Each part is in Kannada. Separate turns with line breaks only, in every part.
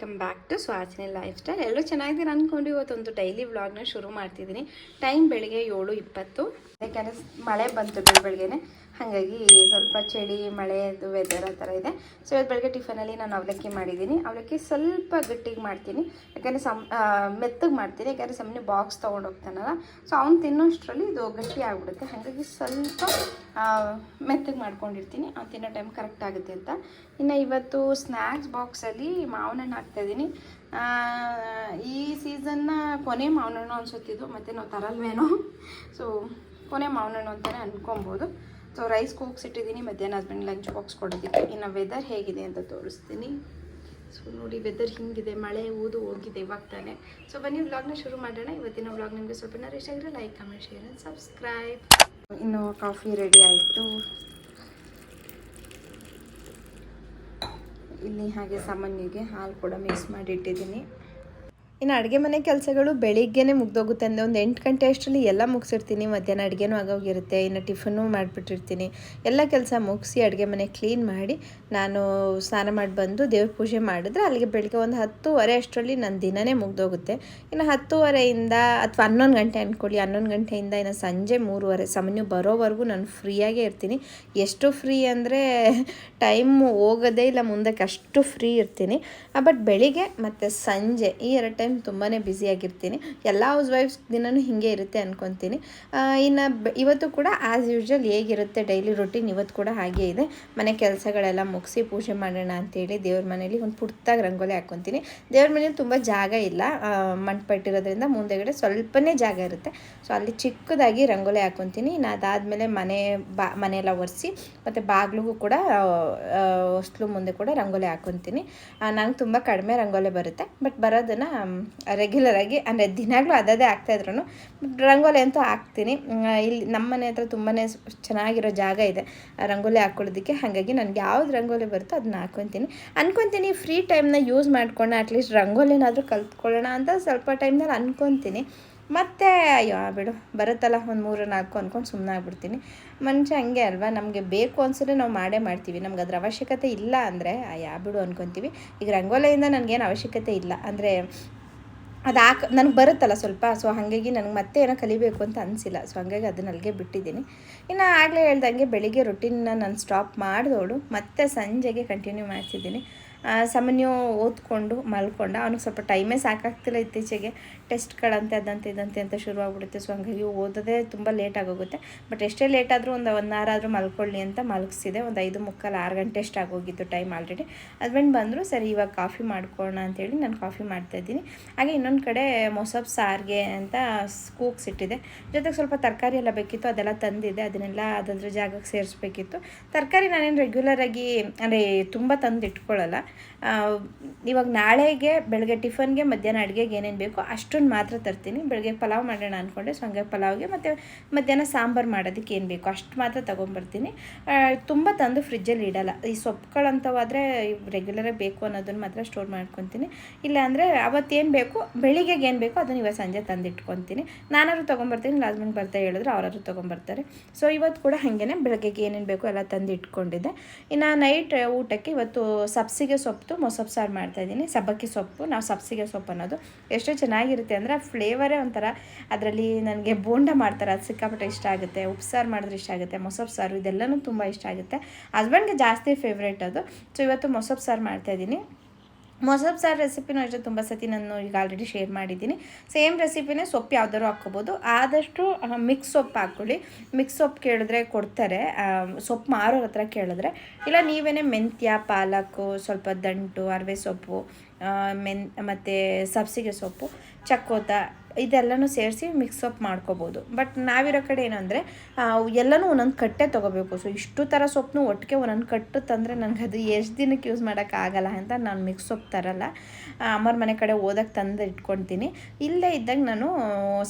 Welcome back to Swachini lifestyle. ಎಲ್ಲರೂ ಚೆನ್ನಾಗಿದ್ದೀರಾ ಅಂದ್ಕೊಂಡು ಇವತ್ತೊಂದು ಡೈಲಿ ವ್ಲಾಗ್ನ ಶುರು ಮಾಡ್ತಿದ್ದೀನಿ. ಟೈಮ್ ಬೆಳಿಗ್ಗೆ ಏಳು ಇಪ್ಪತ್ತು. ಯಾಕಂದರೆ ಮಳೆ ಬಂತು ಬೆಳ ಬೆಳಗ್ಗೆನೆ. ಹಾಗಾಗಿ ಸ್ವಲ್ಪ ಚಳಿ ಮಳೆದು ವೆದರ್ ಆ ಥರ ಇದೆ. ಸೊ ಇವತ್ತು ಬೆಳಗ್ಗೆ ಟಿಫನಲ್ಲಿ ನಾನು ಅವಲಕ್ಕಿ ಮಾಡಿದ್ದೀನಿ. ಅವಲಕ್ಕಿ ಸ್ವಲ್ಪ ಗಟ್ಟಿಗೆ ಮಾಡ್ತೀನಿ. ಯಾಕಂದರೆ ಸಮ್ ಮೆತ್ತಗೆ ಮಾಡ್ತೀನಿ. ಯಾಕಂದರೆ ಸುಮ್ಮನೆ ಬಾಕ್ಸ್ ತೊಗೊಂಡು ಹೋಗ್ತಾನಲ್ಲ. ಸೊ ಅವ್ನು ತಿನ್ನೋಷ್ಟರಲ್ಲಿ ಇದು ಗಟ್ಟಿ ಆಗಿಬಿಡುತ್ತೆ. ಹಾಗಾಗಿ ಸ್ವಲ್ಪ ಮೆತ್ತಗೆ ಮಾಡ್ಕೊಂಡಿರ್ತೀನಿ. ಅವ್ನು ತಿನ್ನೋ ಟೈಮ್ ಕರೆಕ್ಟ್ ಆಗುತ್ತೆ ಅಂತ. ಇನ್ನು ಇವತ್ತು ಸ್ನ್ಯಾಕ್ಸ್ ಬಾಕ್ಸಲ್ಲಿ ಮಾವಿನ ಹಾಕ್ತಾಯಿದ್ದೀನಿ ಈ ಸೀಸನ್ನ ಕೊನೆ ಮಾವಿನ ಹಣ್ಣು ಅನ್ಸುತ್ತಿದ್ದು. ಮತ್ತು ನಾವು ತರಲ್ವೇನೋ. ಸೊ ಕೊನೆ ಮಾವಿನ ಹಣ್ಣು ಅಂತಲೇ ಅನ್ಕೊಬೋದು. ಸೊ ರೈಸ್ ಕೂಗ್ಸಿಟ್ಟಿದ್ದೀನಿ ಮಧ್ಯಾಹ್ನ ಹಸ್ಬೆಂಡ್ ಲಂಚ್ ಬಾಕ್ಸ್ ಕೊಡೋದಕ್ಕೆ ಇನ್ನು ವೆದರ್ ಹೇಗಿದೆ ಅಂತ ತೋರಿಸ್ತೀನಿ. ಸೊ ನೋಡಿ ವೆದರ್ ಹಿಂಗಿದೆ, ಮಳೆ ಊದು ಹೋಗಿದೆ ಇವಾಗ ತಾನೆ. ಸೊ ಬನ್ನಿ ವ್ಲಾಗ್ನ ಶುರು ಮಾಡೋಣ. ಇವತ್ತಿನ ವ್ಲಾಗ್ ನಿಮಗೆ ಸ್ವಲ್ಪ ಇಷ್ಟ ಆಗಿದ್ರೆ like comment share and subscribe ಇನ್ನು ಕಾಫಿ ರೆಡಿ ಆಯಿತು. ಇಲ್ಲಿ ಹಾಗೆ ಸಾಮಾನ್ಯಗೆ ಹಾಲು ಕೂಡ ಮಿಕ್ಸ್ ಮಾಡಿ ಇಟ್ಟಿದ್ದೀನಿ. ಇನ್ನು ಅಡುಗೆ ಮನೆ ಕೆಲಸಗಳು ಬೆಳಿಗ್ಗೆನೇ ಮುಗ್ದೋಗುತ್ತೆ ಅಂದರೆ ಒಂದು ಎಂಟು ಗಂಟೆ ಅಷ್ಟರಲ್ಲಿ ಎಲ್ಲ ಮುಗಿಸಿರ್ತೀನಿ, ಮಧ್ಯಾಹ್ನ ಅಡುಗೆನೂ ಆಗೋಗಿರುತ್ತೆ, ಇನ್ನು ಟಿಫನ್ನು ಮಾಡಿಬಿಟ್ಟಿರ್ತೀನಿ. ಎಲ್ಲ ಕೆಲಸ ಮುಗಿಸಿ ಅಡುಗೆ ಮನೆ ಕ್ಲೀನ್ ಮಾಡಿ ನಾನು ಸ್ನಾನ ಮಾಡಿ ಬಂದು ದೇವ್ರ ಪೂಜೆ ಮಾಡಿದ್ರೆ ಅಲ್ಲಿಗೆ ಬೆಳಿಗ್ಗೆ ಒಂದು ಹತ್ತುವರೆ ಅಷ್ಟರಲ್ಲಿ ನನ್ನ ದಿನನೇ ಮುಗ್ದೋಗುತ್ತೆ. ಇನ್ನು ಹತ್ತುವರೆಯಿಂದ ಅಥವಾ ಹನ್ನೊಂದು ಗಂಟೆ ಅಂದ್ಕೊಳ್ಳಿ, ಹನ್ನೊಂದು ಗಂಟೆಯಿಂದ ಇನ್ನು ಸಂಜೆ ಮೂರುವರೆ, ಸಾಮಾನ್ಯ ಬರೋವರೆಗೂ ನಾನು ಫ್ರೀಯಾಗೇ ಇರ್ತೀನಿ. ಎಷ್ಟು ಫ್ರೀ ಅಂದರೆ ಟೈಮ್ ಹೋಗೋದೇ ಇಲ್ಲ, ಮುಂದಕ್ಕೆ ಅಷ್ಟು ಫ್ರೀ ಇರ್ತೀನಿ. ಬಟ್ ಬೆಳಿಗ್ಗೆ ಮತ್ತು ಸಂಜೆ ಈ ಎರಡು ಟೈಮ್ ತುಂಬಾ ಬ್ಯುಸಿಯಾಗಿರ್ತೀನಿ ಎಲ್ಲ ಹೌಸ್ ವೈಫ್ಸ್ ದಿನವೂ ಹೀಗೆ ಇರುತ್ತೆ ಅಂದ್ಕೊತೀನಿ ಇನ್ನು ಇವತ್ತು ಕೂಡ ಆ್ಯಸ್ ಯೂಶ್ವಲ್ ಹೇಗಿರುತ್ತೆ ಡೈಲಿ ರೊಟೀನ್ ಇವತ್ತು ಕೂಡ ಹಾಗೇ ಇದೆ. ಮನೆ ಕೆಲಸಗಳೆಲ್ಲ ಮುಗಿಸಿ ಪೂಜೆ ಮಾಡೋಣ ಅಂತೇಳಿ ದೇವ್ರ ಮನೇಲಿ ಒಂದು ಪುಟ್ಟಾಗಿ ರಂಗೋಲಿ ಹಾಕ್ಕೊತೀನಿ. ದೇವ್ರ ಮನೇಲಿ ತುಂಬ ಜಾಗ ಇಲ್ಲ. ಮಣ್ಪಟ್ಟಿರೋದ್ರಿಂದ ಮಂಟಪ ಮುಂದೆಗಡೆ ಸ್ವಲ್ಪನೇ ಜಾಗ ಇರುತ್ತೆ. ಸೊ ಅಲ್ಲಿ ಚಿಕ್ಕದಾಗಿ ರಂಗೋಲಿ ಹಾಕ್ಕೊತೀನಿ. ಇನ್ನು ಅದಾದಮೇಲೆ ಮನೆ ಬಾ, ಮನೆಯೆಲ್ಲ ಒರೆಸಿ ಮತ್ತು ಬಾಗಿಲಿಗೂ ಕೂಡ ಹೊಸ್ಲು ಮುಂದೆ ಕೂಡ ರಂಗೋಲಿ ಹಾಕ್ಕೊತೀನಿ. ನನಗೆ ತುಂಬ ಕಡಿಮೆ ರಂಗೋಲಿ ಬರುತ್ತೆ. ಬಟ್ ಬರೋದನ್ನು ರೆಗ್ಯುಲರಾಗಿ ಅಂದರೆ ದಿನಾಗಲೂ ಅದೇ ಆಗ್ತಾಯಿದ್ರು ರಂಗೋಲಿ ಅಂತೂ ಹಾಕ್ತೀನಿ. ಇಲ್ಲಿ ನಮ್ಮ ಮನೆ ಹತ್ರ ತುಂಬಾ ಚೆನ್ನಾಗಿರೋ ಜಾಗ ಇದೆ. ರಂಗೋಲಿ ಹಾಕ್ಕೊಳ್ಳೋದಕ್ಕೆ ಹಾಗಾಗಿ ನನಗೆ ಯಾವ್ದು ರಂಗೋಲಿ ಬರುತ್ತೋ ಅದನ್ನ ಹಾಕ್ಕೊತೀನಿ ಅನ್ಕೊತೀನಿ ಫ್ರೀ ಟೈಮ್ನ ಯೂಸ್ ಮಾಡ್ಕೊಂಡು ಅಟ್ಲೀಸ್ಟ್ ರಂಗೋಲಿನಾದರೂ ಕಲ್ತ್ಕೊಳ್ಳೋಣ ಅಂತ ಸ್ವಲ್ಪ ಟೈಮ್ನಲ್ಲಿ ಅನ್ಕೊತೀನಿ. ಮತ್ತೆ, ಅಯ್ಯೋ ಬಿಡು. ಬರುತ್ತಲ್ಲ, ಒಂದು ಮೂರು, ನಾಲ್ಕು ಅಂದ್ಕೊಂಡು ಸುಮ್ಮನೆ ಆಗ್ಬಿಡ್ತೀನಿ. ಮನುಷ್ಯ ಹಂಗೆ ಅಲ್ವಾ? ನಮಗೆ ಬೇಕು ಅನ್ಸಿದ್ರೆ ನಾವು ಮಾಡೇ ಮಾಡ್ತೀವಿ. ನಮ್ಗೆ ಅದ್ರ ಅವಶ್ಯಕತೆ ಇಲ್ಲ ಅಂದರೆ ಯಾ, ಬಿಡು ಅನ್ಕೊತೀವಿ. ಈಗ ರಂಗೋಲಿಯಿಂದ ನನಗೇನು ಅವಶ್ಯಕತೆ ಇಲ್ಲ. ಅಂದರೆ ಅದು ನನಗೆ ಬರುತ್ತಲ್ಲ ಸ್ವಲ್ಪ, ಸೊ ಹಾಗಾಗಿ ನನಗೆ ಮತ್ತೆ ಏನೋ ಕಲಿಬೇಕು ಅಂತ ಅನಿಸಿಲ್ಲ. ಸೊ ಹಾಗಾಗಿ ಅದನ್ನ ಅಲ್ಲಿಗೆ ಬಿಟ್ಟಿದ್ದೀನಿ. ಇನ್ನು ಆಗಲೇ ಹೇಳ್ದಂಗೆ ಬೆಳಿಗ್ಗೆ ರೊಟೀನ್ನ ನಾನು ಸ್ಟಾಪ್ ಮಾಡಿದವಳು ಮತ್ತೆ ಸಂಜೆಗೆ ಕಂಟಿನ್ಯೂ ಮಾಡ್ತಿದ್ದೀನಿ. ಸಾಮಾನ್ಯ ಓದ್ಕೊಂಡು ಮಲ್ಕೊಂಡ. ಅವ್ನಿಗೆ ಸ್ವಲ್ಪ ಟೈಮೇ ಸಾಕಾಗ್ತಿಲ್ಲ ಇತ್ತೀಚೆಗೆ. ಟೆಸ್ಟ್ಗಳಂತೆ ಅದಂತೆ, ಇದಂತೆ ಅಂತ ಶುರು ಆಗ್ಬಿಡುತ್ತೆ ಸೊ ಹಂಗಾಗಿ ಓದೋದೇ ತುಂಬ ಲೇಟ್ ಆಗೋಗುತ್ತೆ. ಬಟ್ ಎಷ್ಟೇ ಲೇಟ್ ಆದರೂ ಒಂದು ಒನ್ ಅವರ್ ಆದರೂ ಮಲ್ಕೊಳ್ಳಿ ಅಂತ ಮಲಗಿಸಿದೆ. ಒಂದು ಐದು ಮುಕ್ಕಾಲು, ಆರು ಗಂಟೆ ಅಷ್ಟು ಆಗೋಗಿತ್ತು ಟೈಮ್ ಆಲ್ರೆಡಿ ಹಸ್ಬೆಂಡ್ ಬಂದರು, ಸರಿ, ಇವಾಗ ಕಾಫಿ ಮಾಡ್ಕೊಳ್ಳೋಣ ಅಂತೇಳಿ ನಾನು ಕಾಫಿ ಮಾಡ್ತಾಯಿದ್ದೀನಿ ಹಾಗೆ ಇನ್ನೊಂದು ಕಡೆ ಮೊಸಬ್ ಸಾರಿಗೆ ಅಂತ ಕೂಕ್ಸ್ ಇಟ್ಟಿದೆ. ಜೊತೆಗೆ ಸ್ವಲ್ಪ ತರಕಾರಿ ಎಲ್ಲ ಬೇಕಿತ್ತು, ಅದೆಲ್ಲ ತಂದಿದೆ ಅದನ್ನೆಲ್ಲ ಅದರ ಜಾಗಕ್ಕೆ ಸೇರಿಸ್ಬೇಕಿತ್ತು. ತರಕಾರಿ ನಾನೇನು ರೆಗ್ಯುಲರಾಗಿ ಅಂದರೆ ತುಂಬ ತಂದು ಇಟ್ಕೊಳ್ಳಲ್ಲ ಇವಾಗ ನಾಳೆಗೆ ಬೆಳಗ್ಗೆ ಟಿಫನ್ಗೆ, ಮಧ್ಯಾಹ್ನ ಅಡುಗೆಗೆ ಏನೇನು ಬೇಕೋ ಅಷ್ಟನ್ನು ಮಾತ್ರ ತರ್ತೀನಿ. ಬೆಳಗ್ಗೆ ಪಲಾವ್ ಮಾಡೋಣ ಅಂದ್ಕೊಂಡೆ ಸೊ ಹಂಗಾಗಿ ಪಲಾವ್ಗೆ ಮತ್ತು ಮಧ್ಯಾಹ್ನ ಸಾಂಬಾರು ಮಾಡೋದಕ್ಕೆ ಏನು ಬೇಕೋ ಅಷ್ಟು ಮಾತ್ರ ತೊಗೊಂಬರ್ತೀನಿ. ತುಂಬ ತಂದು ಫ್ರಿಜ್ಜಲ್ಲಿ ಇಡಲ್ಲ. ಈ ಸೊಪ್ಪುಗಳಂಥವಾದರೆ ರೆಗ್ಯುಲರಾಗಿ ಬೇಕು ಅನ್ನೋದನ್ನು ಮಾತ್ರ ಸ್ಟೋರ್ ಮಾಡ್ಕೊತೀನಿ. ಇಲ್ಲಾಂದರೆ ಅವತ್ತೇನು ಬೇಕು, ಬೆಳಿಗ್ಗೆಗೆ ಏನು ಬೇಕೋ ಅದನ್ನು ಇವತ್ತು ಸಂಜೆ ತಂದಿಟ್ಕೊತೀನಿ. ನಾನಾದ್ರು ತೊಗೊಂಬರ್ತೀನಿ ಇಲ್ಲ ಹಸ್ಬೆಂಡ್ ಬರ್ತಾ ಹೇಳಿದ್ರೆ ಅವರಾದ್ರು ತೊಗೊಂಬರ್ತಾರೆ. ಸೊ ಇವತ್ತು ಕೂಡ ಹಾಗೇನೆ ಬೆಳಗ್ಗೆಗೆ ಏನೇನು ಬೇಕೋ ಎಲ್ಲ ತಂದು ಇಟ್ಕೊಂಡಿದ್ದೆ ಇನ್ನು ನೈಟ್ ಊಟಕ್ಕೆ ಇವತ್ತು ಸಬ್ಸಿಗೆ ಸೊಪ್ಪು ಮೊಸಪ್ಪು ಸಾರು ಮಾಡ್ತಾಯಿದ್ದೀನಿ ಸಬ್ಬಕ್ಕಿ ಸೊಪ್ಪು, ನಾವು ಸಬ್ಸಿಗೆ ಸೊಪ್ಪು ಅನ್ನೋದು. ಎಷ್ಟು ಚೆನ್ನಾಗಿರುತ್ತೆ ಅಂದರೆ ಆ ಫ್ಲೇವರೇ ಒಂಥರ ಅದರಲ್ಲಿ ನನಗೆ ಬೋಂಡ ಮಾಡ್ತಾರೆ. ಅದು ಸಿಕ್ಕಾಪಟ್ಟೆ ಇಷ್ಟ ಆಗುತ್ತೆ. ಉಪ್ಸಾರು ಮಾಡಿದ್ರೆ ಇಷ್ಟ ಆಗುತ್ತೆ. ಮೊಸಪ್ಪು ಸಾರು ಇದೆಲ್ಲನೂ ತುಂಬ ಇಷ್ಟ ಆಗುತ್ತೆ. ಹಸ್ಬೆಂಡ್ಗೆ ಜಾಸ್ತಿ ಫೇವ್ರೇಟ್ ಅದು. ಸೊ ಇವತ್ತು ಮೊಸಪ್ಪು ಸಾರು ಮಾಡ್ತಾಯಿದ್ದೀನಿ ಮೊಸಪ್ ಸಾರು ರೆಸಿಪಿನೂ ಅಷ್ಟೇ ತುಂಬ ಸತಿ ನಾನು ಈಗ ಆಲ್ರೆಡಿ ಶೇರ್ ಮಾಡಿದ್ದೀನಿ. ಸೇಮ್ ರೆಸಿಪಿನೇ ಸೊಪ್ಪು ಯಾವ್ದಾದ್ರು ಹಾಕ್ಕೋಬೋದು. ಆದಷ್ಟು ಮಿಕ್ಸ್ ಸೊಪ್ಪು ಹಾಕ್ಕೊಳ್ಳಿ. ಮಿಕ್ಸ್ ಸೊಪ್ಪು ಕೇಳಿದ್ರೆ ಕೊಡ್ತಾರೆ. ಸೊಪ್ಪು ಮಾರೋರ ಹತ್ರ ಕೇಳಿದ್ರೆ. ಇಲ್ಲ ನೀವೇನೇ ಮೆಂತ್ಯ ಪಾಲಕ್ಕು ಸ್ವಲ್ಪ ದಂಟು, ಅರವೆ ಸೊಪ್ಪು ಮೆನ್, ಮತ್ತು ಸಬ್ಸಿಗೆ ಸೊಪ್ಪು, ಚಕ್ಕೋತ ಇದೆಲ್ಲನೂ ಸೇರಿಸಿ ಮಿಕ್ಸ್ ಅಪ್ ಮಾಡ್ಕೋಬೋದು. ಬಟ್ ನಾವಿರೋ ಕಡೆ ಏನಂದರೆ ಎಲ್ಲನೂ ಒಂದೊಂದು ಕಟ್ಟೆ ತೊಗೋಬೇಕು. ಸೊ ಇಷ್ಟು ಥರ ಸೊಪ್ಪನ್ನು ಒಟ್ಟಿಗೆ ಒಂದೊಂದು ಕಟ್ಟು ತಂದರೆ ನನಗೆ ಅದು ಎಷ್ಟು ದಿನಕ್ಕೆ ಯೂಸ್ ಮಾಡೋಕ್ಕಾಗಲ್ಲ ಅಂತ ನಾನು ಮಿಕ್ಸ್ ಸೊಪ್ಪು ತರಲ್ಲ. ಅಮ್ಮರ ಮನೆ ಕಡೆ ಓದಕ್ಕೆ ತಂದು ಇಟ್ಕೊಳ್ತೀನಿ ಇಲ್ಲೇ ಇದ್ದಾಗ ನಾನು,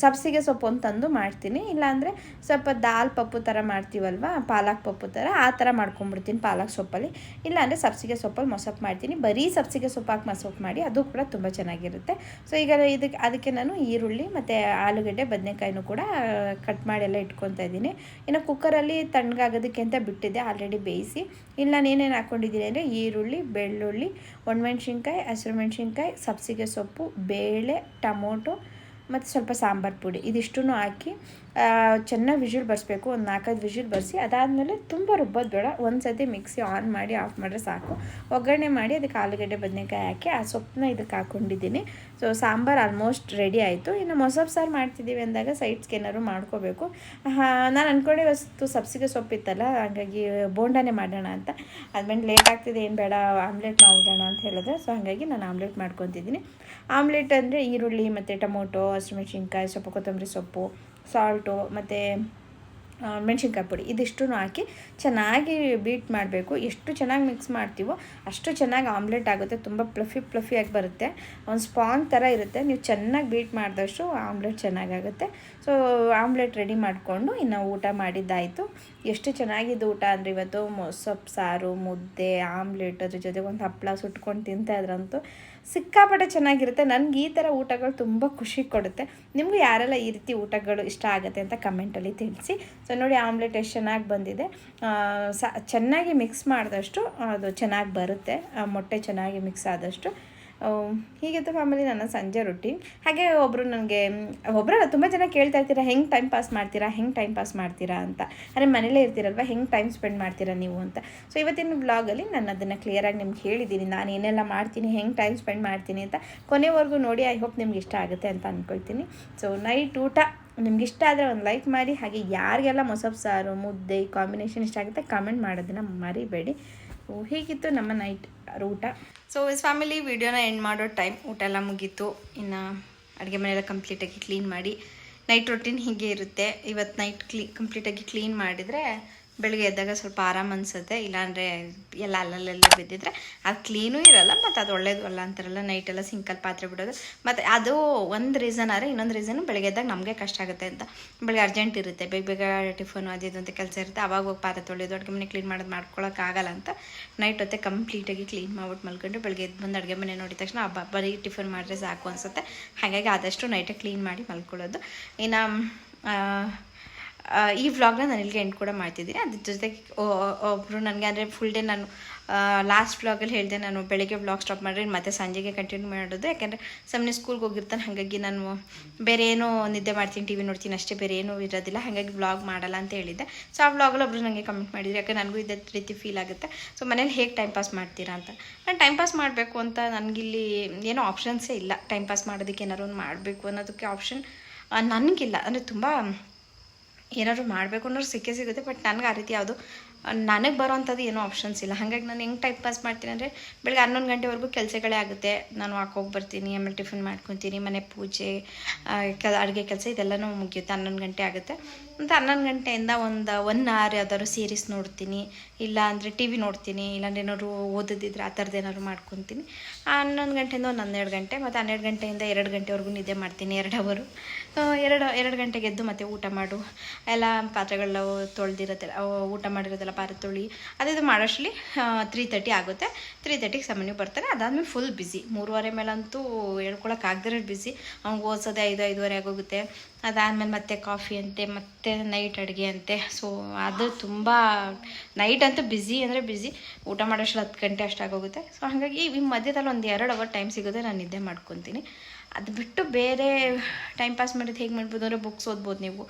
ಸಬ್ಸಿಗೆ ಸೊಪ್ಪು ಒಂದು ತಂದು ಮಾಡ್ತೀನಿ. ಇಲ್ಲಾಂದರೆ ಸ್ವಲ್ಪ ದಾಲ್ ಪಪ್ಪು ಥರ ಮಾಡ್ತೀವಲ್ವ, ಪಾಲಕ್ ಪಪ್ಪು ಥರ ಆ ಥರ ಮಾಡ್ಕೊಂಬಿಡ್ತೀನಿ ಪಾಲಕ್ ಸೊಪ್ಪಲ್ಲಿ. ಇಲ್ಲಾಂದರೆ ಸಬ್ಸಿಗೆ ಸೊಪ್ಪಲ್ಲಿ ಮೊಸಪ್ಪು ಮಾಡ್ತೀನಿ. ಬರೀ ಸಬ್ಸಿಗೆ ಸೊಪ್ಪು ಹಾಕಿ ಮಸೊಪ್ಪು ಮಾಡಿ, ಅದು ಕೂಡ ತುಂಬ ಚೆನ್ನಾಗಿರುತ್ತೆ. ಸೊ ಈಗ ಇದಕ್ಕೆ ಅದಕ್ಕೆ ನಾನು ಈರುಳ್ಳಿ ಈರುಳ್ಳಿ ಮತ್ತು ಆಲೂಗಡ್ಡೆ, ಬದನೆಕಾಯಿನೂ ಕೂಡ ಕಟ್ ಮಾಡಿ ಎಲ್ಲ ಇಟ್ಕೊತಾ ಇದ್ದೀನಿ. ಇನ್ನು ಕುಕ್ಕರಲ್ಲಿ ತಣ್ಣಗಾಗೋದಕ್ಕೆ ಅಂತ ಬಿಟ್ಟಿದ್ದೆ ಆಲ್ರೆಡಿ ಬೇಯಿಸಿ. ಇಲ್ಲಿ ನಾನು ಏನೇನು ಹಾಕ್ಕೊಂಡಿದ್ದೀನಿ ಅಂದರೆ ಈರುಳ್ಳಿ, ಬೆಳ್ಳುಳ್ಳಿ, ಒಣಮೆಣ್ಸಿನ್ಕಾಯಿ, ಹಸಿರು ಮೆಣಸಿನ್ಕಾಯಿ, ಸಬ್ಸಿಗೆ ಸೊಪ್ಪು, ಬೇಳೆ, ಟಮೋಟೊ, ಮತ್ತು ಸ್ವಲ್ಪ ಸಾಂಬಾರು ಪುಡಿ. ಇದಿಷ್ಟು ಹಾಕಿ ಚೆನ್ನಾಗಿ ವಿಷಲ್ ಬರ್ಸ್ಬೇಕು, ಒಂದು ನಾಲ್ಕೈದು ವಿಷಲ್ ಬರ್ಸಿ, ಅದಾದಮೇಲೆ ತುಂಬ ರುಬ್ಬೋದು ಬೇಡ. ಒಂದು ಸತಿ ಮಿಕ್ಸಿ ಆನ್ ಮಾಡಿ ಆಫ್ ಮಾಡಿದ್ರೆ ಸಾಕು. ಒಗ್ಗರಣೆ ಮಾಡಿ ಅದಕ್ಕೆ ಆಲೂಗಡ್ಡೆ, ಬದನೆಕಾಯಿ ಹಾಕಿ, ಆ ಸೊಪ್ಪನ್ನ ಇದಕ್ಕೆ ಹಾಕ್ಕೊಂಡಿದ್ದೀನಿ ಸೊ ಸಾಂಬಾರು ಆಲ್ಮೋಸ್ಟ್ ರೆಡಿ ಆಯಿತು. ಇನ್ನು ಮೊಸರು ಸಾರು ಮಾಡ್ತಿದ್ದೀವಿ ಅಂದಾಗ ಸೈಡ್ಸ್ಗೆ ಏನಾದ್ರು ಮಾಡ್ಕೋಬೇಕು. ನಾನು ಅಂದ್ಕೊಂಡೆ ವಸ್ತು ಸಬ್ಸಿಗೆ ಸೊಪ್ಪಿತ್ತಲ್ಲ ಹಾಗಾಗಿ ಬೋಂಡಾನೇ ಮಾಡೋಣ ಅಂತ. ಅದ್ಮೇಲೆ ಲೇಟ್ ಆಗ್ತಿದೆ, ಏನು ಬೇಡ ಆಮ್ಲೆಟ್ ಮಾಡೋಣ ಅಂತ ಹೇಳಿದ್ರೆ ಸೊ ಹಾಗಾಗಿ ನಾನು ಆಮ್ಲೆಟ್ ಮಾಡ್ಕೊತಿದ್ದೀನಿ. ಆಮ್ಲೆಟ್ ಅಂದರೆ ಈರುಳ್ಳಿ ಮತ್ತು ಟೊಮೊಟೊ, ಹಸಿಮೆಣ್ಸಿನ್ಕಾಯಿ ಸೊಪ್ಪು, ಕೊತ್ತಂಬರಿ ಸೊಪ್ಪು ಸಾಲ್ಟು ಮತ್ತು ಮೆಣಸಿನ್ಕಾಯಿ ಪುಡಿ ಇದಿಷ್ಟು ಹಾಕಿ ಚೆನ್ನಾಗಿ ಬೀಟ್ ಮಾಡಬೇಕು. ಎಷ್ಟು ಚೆನ್ನಾಗಿ ಮಿಕ್ಸ್ ಮಾಡ್ತೀವೋ ಅಷ್ಟು ಚೆನ್ನಾಗಿ ಆಮ್ಲೆಟ್ ಆಗುತ್ತೆ. ತುಂಬ ಪ್ಲಫಿ ಪ್ಲಫಿಯಾಗಿ ಬರುತ್ತೆ. ಒಂದು ಸ್ಪಾಂಗ್ ಥರ ಇರುತ್ತೆ. ನೀವು ಚೆನ್ನಾಗಿ ಬೀಟ್ ಮಾಡಿದಷ್ಟು ಆಮ್ಲೆಟ್ ಚೆನ್ನಾಗಾಗುತ್ತೆ. ಸೊ, ಆಮ್ಲೆಟ್ ರೆಡಿ ಮಾಡಿಕೊಂಡು ಇನ್ನು ಊಟ ಮಾಡಿದ್ದಾಯಿತು. ಎಷ್ಟು ಚೆನ್ನಾಗಿದ್ದು ಊಟ ಅಂದರೆ ಇವತ್ತು ಸೊಪ್ಪು, ಸಾರು, ಮುದ್ದೆ, ಆಮ್ಲೆಟ್ ಅದ್ರ ಜೊತೆಗೆ ಒಂದು ಹಪ್ಪಳ ಸುಟ್ಕೊಂಡು ತಿಂತಾ ಇದ್ರಂತೂ ಸಿಕ್ಕಾಪಟ್ಟೆ ಚೆನ್ನಾಗಿರುತ್ತೆ. ನನಗೆ ಈ ಥರ ಊಟಗಳು ತುಂಬ ಖುಷಿ ಕೊಡುತ್ತೆ. ನಿಮಗೂ ಯಾರೆಲ್ಲ ಈ ರೀತಿ ಊಟಗಳು ಇಷ್ಟ ಆಗುತ್ತೆ ಅಂತ ಕಮೆಂಟಲ್ಲಿ ತಿಳಿಸಿ. ಸೊ ನೋಡಿ ಆಮ್ಲೆಟ್ ಎಷ್ಟು ಚೆನ್ನಾಗಿ ಬಂದಿದೆ. ಚೆನ್ನಾಗಿ ಮಿಕ್ಸ್ ಮಾಡಿದಷ್ಟು ಅದು ಚೆನ್ನಾಗಿ ಬರುತ್ತೆ. ಮೊಟ್ಟೆ ಚೆನ್ನಾಗಿ ಮಿಕ್ಸ್ ಆದಷ್ಟು. ಹೀಗಿತ್ತು ಫ್ಯಾಮಿಲಿ ನನ್ನ ಸಂಜೆ ರೊಟ್ಟಿ ಹಾಗೆ ಒಬ್ಬರು ನನಗೆ ಒಬ್ಬರಲ್ಲ ತುಂಬ ಜನ ಕೇಳ್ತಾ ಇರ್ತೀರಾ, ಹೆಂಗೆ ಟೈಮ್ ಪಾಸ್ ಮಾಡ್ತೀರಾ, ಹೆಂಗೆ ಟೈಮ್ ಪಾಸ್ ಮಾಡ್ತೀರಾ? ಅಂತ. ಅಂದರೆ ಮನೇಲೇ ಇರ್ತೀರಲ್ವ, ಹೆಂಗೆ ಟೈಮ್ ಸ್ಪೆಂಡ್ ಮಾಡ್ತೀರಾ ನೀವು? ಅಂತ. ಸೊ ಇವತ್ತಿನ ಬ್ಲಾಗಲ್ಲಿ ನಾನು ಅದನ್ನು ಕ್ಲಿಯರಾಗಿ ನಿಮ್ಗೆ ಹೇಳಿದ್ದೀನಿ. ನಾನು ಏನೆಲ್ಲ ಮಾಡ್ತೀನಿ, ಹೆಂಗೆ ಟೈಮ್ ಸ್ಪೆಂಡ್ ಮಾಡ್ತೀನಿ ಅಂತ. ಕೊನೆವರೆಗೂ ನೋಡಿ ಐ ಹೋಪ್ ನಿಮ್ಗೆ ಇಷ್ಟ ಆಗುತ್ತೆ ಅಂತ ಅಂದ್ಕೊಳ್ತೀನಿ ಸೊ ನೈಟ್ ಊಟ ನಿಮ್ಗೆ ಇಷ್ಟ ಆದರೆ ಒಂದು ಲೈಕ್ ಮಾಡಿ. ಹಾಗೆ ಯಾರಿಗೆಲ್ಲ ಮೊಸಬ್ ಸಾರು, ಮುದ್ದೆ ಕಾಂಬಿನೇಷನ್ ಇಷ್ಟ ಆಗುತ್ತೆ ಕಮೆಂಟ್ ಮಾಡೋದನ್ನು ಮರಿಬೇಡಿ. ಹೀಗಿತ್ತು ನಮ್ಮ ನೈಟ್ ಊಟ? ಸೊ ಇಸ್ ಫ್ಯಾಮಿಲಿ ವಿಡಿಯೋನ ಎಂಡ್ ಮಾಡೋ ಟೈಮ್ ಊಟ ಎಲ್ಲ ಮುಗೀತು. ಇನ್ನು ಅಡುಗೆ ಮನೆಯೆಲ್ಲ ಕಂಪ್ಲೀಟಾಗಿ ಕ್ಲೀನ್ ಮಾಡಿ ನೈಟ್ ರೊಟೀನ್ ಹೀಗೆ ಇರುತ್ತೆ. ಇವತ್ತು ನೈಟ್ ಕ್ಲೀ ಕಂಪ್ಲೀಟಾಗಿ ಕ್ಲೀನ್ ಮಾಡಿದರೆ ಬೆಳಗ್ಗೆ ಎದ್ದಾಗ ಸ್ವಲ್ಪ ಆರಾಮ್ ಅನಿಸುತ್ತೆ, ಇಲ್ಲಾಂದರೆ ಎಲ್ಲ ಅಲ್ಲಲ್ಲೆಲ್ಲ ಬಿದ್ದಿದ್ರೆ. ಅದು ಕ್ಲೀನು ಇರಲ್ಲ ಮತ್ತು ಅದು ಒಳ್ಳೇದು ಅಲ್ಲ ಅಂತಾರಲ್ಲ ನೈಟೆಲ್ಲ ಸಿಂಕಲ್ ಪಾತ್ರೆ ಬಿಡೋದು. ಮತ್ತು ಅದು ಒಂದು ರೀಸನ್ ಆದರೆ ಇನ್ನೊಂದು ರೀಸನು ಬೆಳಗ್ಗೆ ಎದ್ದಾಗ ನಮಗೆ ಕಷ್ಟ ಆಗುತ್ತೆ ಅಂತ. ಬೆಳಿಗ್ಗೆ ಅರ್ಜೆಂಟ್ ಇರುತ್ತೆ, ಬೇಗ ಬೇಗ ಟಿಫನ್ ಅದು ಅಂತ ಕೆಲಸ ಇರುತ್ತೆ. ಅವಾಗ ಹೋಗಿ ಪಾತ್ರೆ ತೊಳೆಯೋದು, ಅಡುಗೆ ಮನೆ ಕ್ಲೀನ್ ಮಾಡೋದು ಮಾಡ್ಕೊಳ್ಳೋಕ್ಕಾಗಲ್ಲ ಅಂತ. ನೈಟ್ ಹೊತ್ತೆ ಕಂಪ್ಲೀಟಾಗಿ ಕ್ಲೀನ್ ಮಾಡ್ಬಿಟ್ಟು ಮಲ್ಕೊಂಡು ಬೆಳಗ್ಗೆ ಎದ್ದು ಬಂದು ಅಡುಗೆ ಮನೆ ನೋಡಿದ ತಕ್ಷಣ ಹಬ್ಬ ಬರೀ ಟಿಫನ್ ಮಾಡಿದ್ರೆ ಸಾಕು ಅನಿಸುತ್ತೆ. ಹಾಗಾಗಿ ಆದಷ್ಟು ನೈಟೇ ಕ್ಲೀನ್ ಮಾಡಿ ಮಲ್ಕೊಳ್ಳೋದು. ಇನ್ನು ಈ ವ್ಲಾಗ್ನ ನಾನು ಇಲ್ಲಿಗೆ ಎಂಡ್ ಕೂಡ ಮಾಡ್ತಿದ್ದೀನಿ. ಅದ್ರ ಜೊತೆಗೆ ಒಬ್ಬರು ನನಗೆ ಅಂದರೆ ಫುಲ್ ಡೇ ನಾನು ಲಾಸ್ಟ್ ವ್ಲಾಗಲ್ಲಿ ಹೇಳಿದೆ ನಾನು ಬೆಳಗ್ಗೆ ವ್ಲಾಗ್ ಸ್ಟಾಪ್ ಮಾಡಿ ಮತ್ತೆ ಸಂಜೆಗೆ ಕಂಟಿನ್ಯೂ ಮಾಡೋದು. ಯಾಕೆಂದರೆ ಸುಮ್ಮನೆ ಸ್ಕೂಲ್ಗೆ ಹೋಗಿರ್ತಾನೆ, ಹಾಗಾಗಿ ನಾನು ಬೇರೆ ಏನೋ ನಿದ್ದೆ ಮಾಡ್ತೀನಿ ಟಿ ವಿ ನೋಡ್ತೀನಿ ಅಷ್ಟೇ, ಬೇರೆ ಏನೂ ಇರೋದಿಲ್ಲ. ಹಾಗಾಗಿ ವ್ಲಾಗ್ ಮಾಡಲ್ಲ ಅಂತ ಹೇಳಿದ್ದೆ. ಸೊ ಆ ವ್ಲಾಗಲ್ಲಿ ಒಬ್ಬರು ನನಗೆ ಕಮೆಂಟ್ ಮಾಡಿದ್ರು ಯಾಕೆ ನನಗೂ ಇದೇ ರೀತಿ ಫೀಲ್ ಆಗುತ್ತೆ. ಸೊ ಮನೇಲಿ ಹೇಗೆ ಟೈಮ್ ಪಾಸ್ ಮಾಡ್ತೀರಾ ಅಂತ. ನಾನು ಟೈಮ್ ಪಾಸ್ ಮಾಡಬೇಕು ಅಂತ ನನಗಿಲ್ಲಿ ಏನೋ ಆಪ್ಷನ್ಸೇ ಇಲ್ಲ. ಟೈಮ್ ಪಾಸ್ ಮಾಡೋದಕ್ಕೆ ಏನಾದ್ರು ಒಂದು ಮಾಡಬೇಕು ಅನ್ನೋದಕ್ಕೆ ಆಪ್ಷನ್ ನನಗಿಲ್ಲ. ಅಂದರೆ ತುಂಬ ಏನಾದ್ರು ಮಾಡಬೇಕು ಅನ್ನೋರು ಸಿಕ್ಕೇ ಸಿಗುತ್ತೆ ಬಟ್ ನನಗೆ ಆ ರೀತಿ ಯಾವುದು ನನಗೆ ಬರೋವಂಥದ್ದು ಏನೂ ಆಪ್ಷನ್ಸ್ ಇಲ್ಲ. ಹಾಗಾಗಿ ನಾನು ಹೆಂಗೆ ಟೈಮ್ ಪಾಸ್ ಮಾಡ್ತೀನಿ ಅಂದರೆ ಬೆಳಗ್ಗೆ ಹನ್ನೊಂದು ಗಂಟೆವರೆಗೂ ಕೆಲಸಗಳೇ ಆಗುತ್ತೆ. ನಾನು ಹೋಗಿ ಬರ್ತೀನಿ, ಆಮೇಲೆ ಟಿಫಿನ್ ಮಾಡ್ಕೊತೀನಿ, ಮನೆ ಪೂಜೆ ಕೆಲ, ಅಡುಗೆ ಕೆಲಸ ಇದೆಲ್ಲನೂ ಮುಗಿಯುತ್ತೆ. ಹನ್ನೊಂದು ಗಂಟೆ ಆಗುತ್ತೆ. ಮತ್ತು ಹನ್ನೊಂದು ಗಂಟೆಯಿಂದ ಒಂದು ಒನ್ ಅವರ್ ಯಾವ್ದಾದ್ರು ಸೀರೀಸ್ ನೋಡ್ತೀನಿ. ಇಲ್ಲ ಅಂದರೆ ಟಿ ವಿ ನೋಡ್ತೀನಿ. ಇಲ್ಲಾಂದ್ರೆ ಏನಾದ್ರು ಓದೋದಿದ್ರೆ ಆ ಥರದ್ದು ಏನಾದ್ರು ಮಾಡ್ಕೊತೀನಿ. ಹನ್ನೊಂದು ಗಂಟೆಯಿಂದ ಒಂದು ಹನ್ನೆರಡು ಗಂಟೆ, ಮತ್ತು ಹನ್ನೆರಡು ಗಂಟೆಯಿಂದ ಎರಡು ಗಂಟೆವರೆಗೂ ನಿದ್ದೆ ಮಾಡ್ತೀನಿ ಎರಡು ಅವರು ಎರಡು ಎರಡು ಗಂಟೆಗೆ ಎದ್ದು ಮತ್ತೆ ಊಟ ಮಾಡು. ಎಲ್ಲ ಪಾತ್ರೆಗಳು ತೊಳೆದಿರತ್ತೆ ಊಟ ಮಾಡಿರೋದೆಲ್ಲ ಪಾತ್ರೆ ತೊಳಿ. ಅದಿದು ಮಾಡೋಷ್ಟರಲ್ಲಿ ತ್ರೀ ತರ್ಟಿ ಆಗುತ್ತೆ. ತ್ರೀ ತರ್ಟಿಗೆ ಸಾಮಾನ್ಯ ಬರ್ತಾರೆ. ಅದಾದಮೇಲೆ ಫುಲ್ ಬ್ಯುಸಿ ಮೂರುವರೆ ಮೇಲಂತೂ ಹೇಳ್ಕೊಳಕ್ಕಾಗ್ದಿರೋ ಬ್ಯುಸಿ ಅವ್ನಿಗೆ ಓದಿಸೋದೇ ಐದು, ಐದುವರೆ ಆಗೋಗುತ್ತೆ. ಅದಾದಮೇಲೆ ಮತ್ತೆ ಕಾಫಿ ಅಂತೆ, ಮತ್ತೆ ನೈಟ್ ಅಡುಗೆ ಅಂತೆ. ಸೊ ಅದು ತುಂಬ ನೈಟ್ ಅಂತೂ ಬ್ಯುಸಿ ಅಂದರೆ ಬ್ಯುಸಿ ಊಟ ಮಾಡೋಷ್ಟು ಹತ್ತು ಗಂಟೆ ಅಷ್ಟಾಗೋಗುತ್ತೆ. ಸೊ ಹಾಗಾಗಿ ಈ ಮಧ್ಯದಲ್ಲಿ ಒಂದು ಎರಡು ಅವರ್ ಟೈಮ್ ಸಿಗೋದೇ ನಾನು ನಿದ್ದೆ ಮಾಡ್ಕೊತೀನಿ. ಅದು ಬಿಟ್ಟು ಬೇರೆ ಟೈಮ್ ಪಾಸ್ ಮಾಡೋದು ಹೇಗೆ ಮಾಡ್ಬೋದು ಅಂದರೆ ಬುಕ್ಸ್ ಓದ್ಬೋದು ನೀವು.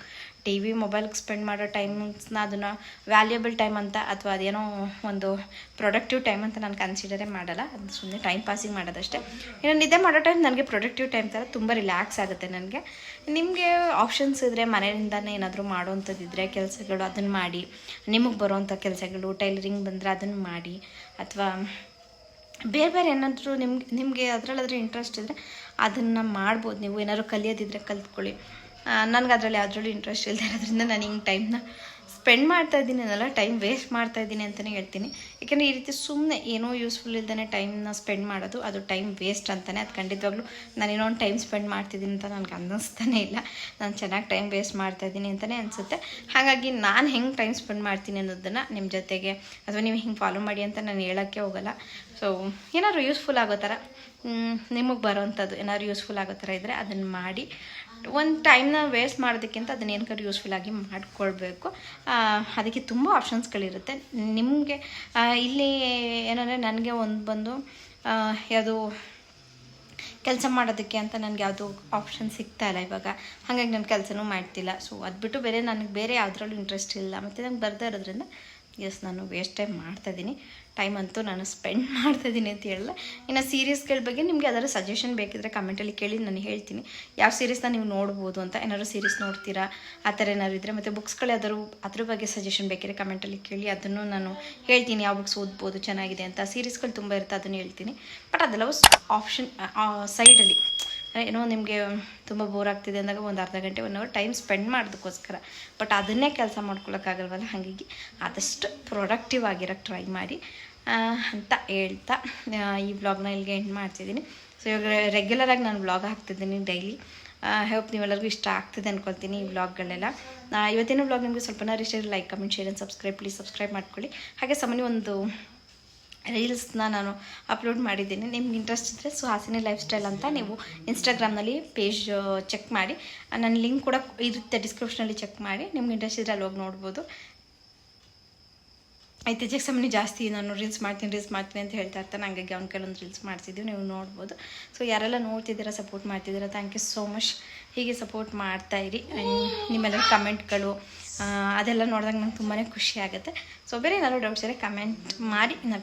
ಟಿ ವಿ ಮೊಬೈಲ್ಗೆ ಸ್ಪೆಂಡ್ ಮಾಡೋ ಟೈಮ್ಸ್ನ ಅದನ್ನು ವ್ಯಾಲ್ಯೂಬಲ್ ಟೈಮ್ ಅಂತ ಅಥವಾ ಅದೇನೋ ಒಂದು ಪ್ರೊಡಕ್ಟಿವ್ ಟೈಮ್ ಅಂತ ನಾನು ಕನ್ಸಿಡರೇ ಮಾಡಲ್ಲ. ಅದು ಸುಮ್ಮನೆ ಟೈಮ್ ಪಾಸಿಂಗ್ ಮಾಡೋದಷ್ಟೇ. ಇನ್ನು ನಿದ್ದೆ ಮಾಡೋ ಟೈಮ್ ನನಗೆ ಪ್ರೊಡಕ್ಟಿವ್ ಟೈಮ್ ಥರ ತುಂಬ ರಿಲ್ಯಾಕ್ಸ್ ಆಗುತ್ತೆ ನನಗೆ. ನಿಮಗೆ ಆಪ್ಷನ್ಸ್ ಇದ್ದರೆ ಮನೆಯಿಂದನೇ ಏನಾದರೂ ಮಾಡೋವಂಥದ್ದಿದ್ರೆ ಕೆಲಸಗಳು ಅದನ್ನು ಮಾಡಿ. ನಿಮಗೆ ಬರೋವಂಥ ಕೆಲಸಗಳು ಟೈಲರಿಂಗ್ ಬಂದರೆ ಅದನ್ನು ಮಾಡಿ. ಅಥವಾ ಬೇರೆ ಬೇರೆ ಏನಾದರೂ ನಿಮ್ಗೆ, ನಿಮಗೆ ಅದರಲ್ಲಾದರೂ ಇಂಟ್ರೆಸ್ಟ್ ಇದ್ದರೆ ಅದನ್ನು ಮಾಡ್ಬೋದು ನೀವು. ಏನಾದ್ರು ಕಲಿಯೋದಿದ್ರೆ ಕಲ್ತ್ಕೊಳ್ಳಿ. ನನಗೆ ಅದರಲ್ಲಿ ಅದರಲ್ಲೂ ಇಂಟ್ರೆಸ್ಟ್ ಇಲ್ಲದೆ ಇರೋದ್ರಿಂದ ನಾನು ಹಿಂಗೆ ಟೈಮ್ನ ಸ್ಪೆಂಡ್ ಮಾಡ್ತಾ ಇದ್ದೀನಿ ಅನ್ನಲ್ಲ ಟೈಮ್ ವೇಸ್ಟ್ ಮಾಡ್ತಾ ಇದ್ದೀನಿ ಅಂತಲೇ ಹೇಳ್ತೀನಿ. ಯಾಕೆಂದರೆ ಈ ರೀತಿ ಸುಮ್ಮನೆ ಏನೋ ಯೂಸ್ಫುಲ್ ಇಲ್ಲದೇ ಟೈಮ್ನ ಸ್ಪೆಂಡ್ ಮಾಡೋದು, ಅದು ಟೈಮ್ ವೇಸ್ಟ್ ಅಂತಲೇ ಅದು ಖಂಡಿತವಾಗ್ಲೂ ನಾನು ಏನೋ ಒಂದು ಟೈಮ್ ಸ್ಪೆಂಡ್ ಮಾಡ್ತಿದ್ದೀನಿ ಅಂತ ನನಗೆ ಅನ್ನಿಸ್ತಾನೆ ಇಲ್ಲ. ನಾನು ಚೆನ್ನಾಗಿ ಟೈಮ್ ವೇಸ್ಟ್ ಮಾಡ್ತಾ ಇದ್ದೀನಿ ಅಂತಲೇ ಅನಿಸುತ್ತೆ. ಹಾಗಾಗಿ ನಾನು ಹೆಂಗೆ ಟೈಮ್ ಸ್ಪೆಂಡ್ ಮಾಡ್ತೀನಿ ಅನ್ನೋದನ್ನು ನಿಮ್ಮ ಜೊತೆಗೆ, ಅಥವಾ ನೀವು ಹಿಂಗೆ ಫಾಲೋ ಮಾಡಿ ಅಂತ ನಾನು ಹೇಳೋಕ್ಕೆ ಹೋಗಲ್ಲ. ಸೊ ಏನಾದ್ರು ಯೂಸ್ಫುಲ್ ಆಗೋ ಥರ ನಿಮಗೆ ಬರೋವಂಥದ್ದು ಏನಾದ್ರು ಯೂಸ್ಫುಲ್ ಆಗೋ ಥರ ಇದ್ದರೆ ಅದನ್ನು ಮಾಡಿ. ಒಂದು ಟೈಮ್ನ ವೇಸ್ಟ್ ಮಾಡೋದಕ್ಕಿಂತ ಅದನ್ನ ಏನಕ್ಕಾದ್ರೂ ಯೂಸ್ಫುಲ್ ಆಗಿ ಮಾಡಿಕೊಳ್ಬೇಕು. ಅದಕ್ಕೆ ತುಂಬ ಆಪ್ಷನ್ಸ್ಗಳಿರುತ್ತೆ ನಿಮಗೆ ಇಲ್ಲಿ ಏನಂದರೆ ನನಗೆ ಒಂದು ಬಂದು ಯಾವುದು ಕೆಲಸ ಮಾಡೋದಕ್ಕೆ ಅಂತ ನನಗೆ ಯಾವುದೂ ಆಪ್ಷನ್ ಸಿಗ್ತಾ ಇಲ್ಲ ಇವಾಗ. ಹಾಗಾಗಿ ನಾನು ಕೆಲಸನೂ ಮಾಡ್ತಿಲ್ಲ. ಸೊ ಅದು ಬಿಟ್ಟು ಬೇರೆ, ನನಗೆ ಬೇರೆ ಯಾವುದ್ರಲ್ಲೂ ಇಂಟ್ರೆಸ್ಟ್ ಇಲ್ಲ. ಮತ್ತು ನಂಗೆ ಬರ್ತಾ ಇರೋದ್ರಿಂದ ಎಸ್ ನಾನು ವೇಸ್ಟ್ ಮಾಡ್ತಾಯಿದ್ದೀನಿ ಟೈಮ್ ಅಂತೂ ನಾನು ಸ್ಪೆಂಡ್ ಮಾಡ್ತಾಯಿದ್ದೀನಿ ಅಂತ ಹೇಳಲ್ಲ. ಇನ್ನು ಸೀರೀಸ್ಗಳ ಬಗ್ಗೆ ನಿಮಗೆ ಯಾವ್ದಾದ್ರು ಸಜೆಷನ್ ಬೇಕಿದ್ರೆ ಕಮೆಂಟಲ್ಲಿ ಕೇಳಿ ನಾನು ಹೇಳ್ತೀನಿ. ಯಾವ ಸೀರೀಸ್ನ ನೀವು ನೋಡ್ಬೋದು ಅಂತ ಏನಾದ್ರು ಸೀರೀಸ್ ನೋಡ್ತೀರಾ? ಆ ಥರ ಏನಾದ್ರು ಇದ್ದರೆ ಮತ್ತು ಬುಕ್ಸ್ಗಳು ಯಾವ್ದಾದ್ರು ಅದ್ರ ಬಗ್ಗೆ ಸಜೆಷನ್ ಬೇಕಿದ್ರೆ ಕಮೆಂಟಲ್ಲಿ ಕೇಳಿ ಅದನ್ನು ನಾನು ಹೇಳ್ತೀನಿ ಯಾವ ಬುಕ್ಸ್ ಓದ್ಬೋದು, ಚೆನ್ನಾಗಿದೆ ಅಂತ. ಸೀರೀಸ್ಗಳು ತುಂಬ ಇರುತ್ತೆ ಅದನ್ನು ಹೇಳ್ತೀನಿ. ಬಟ್ ಅದೆಲ್ಲವೂ ಆಪ್ಷನ್ ಸೈಡಲ್ಲಿ ಏನೋ ನಿಮಗೆ ತುಂಬ ಬೋರ್ ಆಗ್ತಿದೆ ಅಂದಾಗ ಒಂದು ಅರ್ಧ ಗಂಟೆ ಒನ್ ಅವರ್ ಟೈಮ್ ಸ್ಪೆಂಡ್ ಮಾಡೋದಕ್ಕೋಸ್ಕರ. ಬಟ್ ಅದನ್ನೇ ಕೆಲಸ ಮಾಡ್ಕೊಳ್ಳೋಕ್ಕಾಗಲ್ವಲ್ಲ ಹಾಗಾಗಿ ಆದಷ್ಟು ಪ್ರೊಡಕ್ಟಿವ್ ಆಗಿರೋಕ್ಕೆ ಟ್ರೈ ಮಾಡಿ. ಅಂತ ಹೇಳ್ತಾ ಈ ವ್ಲಾಗ್ನ ಇಲ್ಲಿಗೆ ಎಂಡ್ ಮಾಡ್ತಿದ್ದೀನಿ. ಸೊ ಇವಾಗ ರೆಗ್ಯುಲರಾಗಿ ನಾನು ವ್ಲಾಗ್ ಹಾಕ್ತಿದ್ದೀನಿ ಡೈಲಿ ಹೋಪ್ ನೀವೆಲ್ಲರಿಗೂ ಇಷ್ಟ ಆಗ್ತಿದೆ ಅನ್ಕೊಳ್ತೀನಿ ಈ ವ್ಲಾಗ್ಗಳೆಲ್ಲ ಇವತ್ತಿನ ವ್ಲಾಗ್ ನಿಮಗೆ ಸ್ವಲ್ಪ ಇಷ್ಟ like comment share and subscribe please subscribe ಮಾಡ್ಕೊಳ್ಳಿ. ಹಾಗೆ ಸಾಮಾನ್ಯ ಒಂದು ರೀಲ್ಸ್ನ ನಾನು ಅಪ್ಲೋಡ್ ಮಾಡಿದ್ದೀನಿ. ನಿಮ್ಗೆ ಇಂಟ್ರೆಸ್ಟ್ ಇದ್ದರೆ ಸುಹಾಸಿನಿ ಲೈಫ್ ಸ್ಟೈಲ್ ಅಂತ ನೀವು ಇನ್ಸ್ಟಾಗ್ರಾಮ್ನಲ್ಲಿ ಪೇಜ್ ಚೆಕ್ ಮಾಡಿ. ನನ್ನ ಲಿಂಕ್ ಕೂಡ ಇರುತ್ತೆ ಡಿಸ್ಕ್ರಿಪ್ಷನಲ್ಲಿ ಚೆಕ್ ಮಾಡಿ. ನಿಮ್ಗೆ ಇಂಟ್ರೆಸ್ಟ್ ಇದ್ದರೆ ಅಲ್ಲಿ ಹೋಗಿ ನೋಡ್ಬೋದು. ಇತ್ತೀಚೆಗೆ ಸಮಯ ಜಾಸ್ತಿ ನಾನು ರೀಲ್ಸ್ ಮಾಡ್ತೀನಿ ರೀಲ್ಸ್ ಮಾಡ್ತೀನಿ ಅಂತ ಹೇಳ್ತಾ ಇರ್ತಾನೆ. ಹಂಗಾಗಿ ಅವ್ನ ಕೆಲವೊಂದು ರೀಲ್ಸ್ ಮಾಡ್ತಿದ್ದೀವಿ, ನೀವು ನೋಡ್ಬೋದು. ಸೊ ಯಾರೆಲ್ಲ ನೋಡ್ತಿದ್ದೀರಾ ಸಪೋರ್ಟ್ ಮಾಡ್ತಿದ್ದೀರಾ ಥ್ಯಾಂಕ್ ಯು ಸೋ ಮಚ್ ಹೀಗೆ ಸಪೋರ್ಟ್ ಮಾಡ್ತಾ ಇರಿ. ನಿಮ್ಮೆಲ್ಲ ಕಮೆಂಟ್ಗಳು ಅದೆಲ್ಲ ನೋಡಿದಾಗ ನಂಗೆ ತುಂಬಾ ಖುಷಿ ಆಗುತ್ತೆ. ಸೊ ಬೇರೆ ಏನಾದರೂ ಡೌಟ್ಸ್ ಇದ್ದರೆ ಕಮೆಂಟ್ ಮಾಡಿ ನಾನು